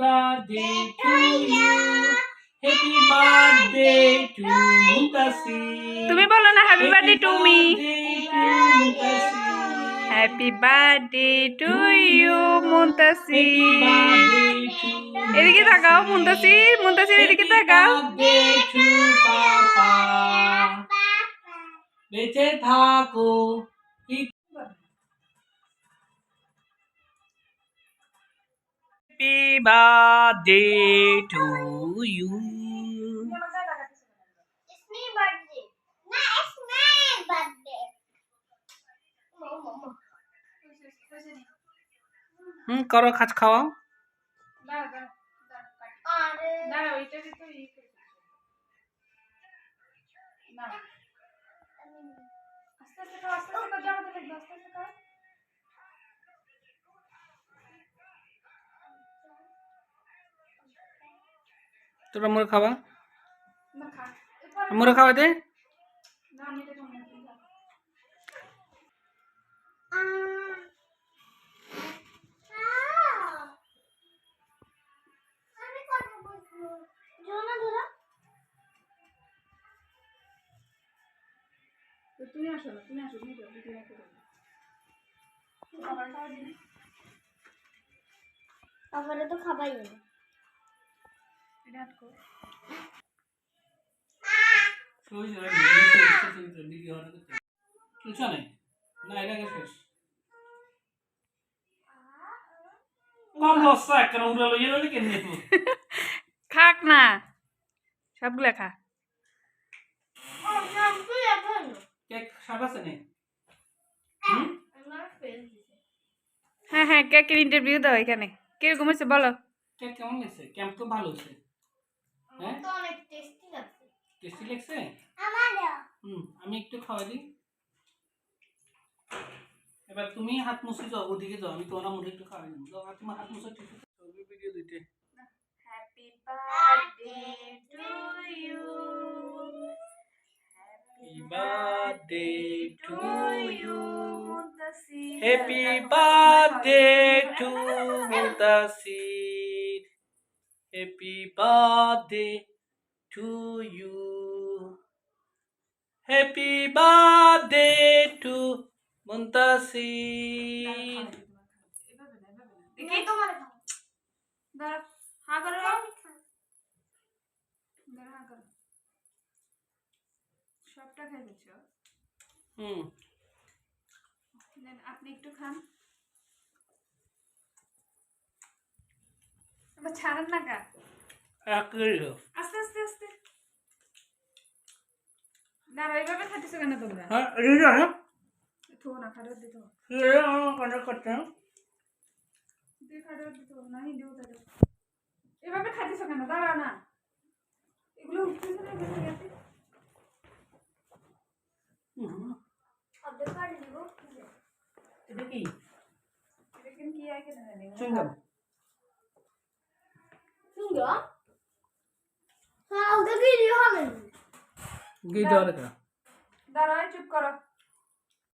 Birthday to you happy birthday to মুতাসি তুমি বলো না happy birthday to me happy birthday to you Muntasir এদিকে তাকাও মুন্তাসির মুন্তাসির এদিকে তাকাও। বেঁচে থাকো। Happy birthday to you It's me birthday. No, it's my birthday. Mama, mama. হুম করো খাচ খাওয়াও আরে তোরা মুড়ে খাওয়া মুড়ে খাওয়া দে। আহ আহ আমি কথা বলব জোনা ধরো তুমি আসো না তুমি আসো তুমি তুমি তারপরে তো খাবাই না লইলে কেন খাক না। খা। কেক হ্যাঁ হ্যাঁ কেকের ইন্টারভিউ দাও এখানে। কীরকম হয়েছে বলো? কেক কেমন লাগছে ক্যাম্প তো ভালো হয়েছে। হ্যাঁ? তো অনেক টেস্টি লাগছে। টেস্টি লাগছে? আমারও। হুম আমি একটু খাওয়াই দিই। এবার তুমি হাত মুছে যাও ওদিকে যাও আমি তোমার মুখে একটু খাওয়াই দিই। যাও তোমার হাত মুছে ঠিক আছে ভিডিও দিতে। Happy birthday to you happy birthday to you happy birthday to Mutasir happy birthday to you happy birthday to করো সবটা খাই হুম আপনি একটু খান। ছাড়েন না কা এক করে আস্তে আস্তে আস্তে। দাঁড়া এইভাবে খাচ্ছিস কেন তোমরা? হ্যাঁ রিজা হ্যাঁ থো না দিতে হবে। করতে দিতে হবে, এভাবে কেন? দাঁড়া না। এগুলো উঠতেছে না এগুলো গেছে। অর্ধেক কাটি দিব এটা কি? কি আগে না সুন্দর না গিয়ে দেওয়া রেখা দাঁড়া চুপ করো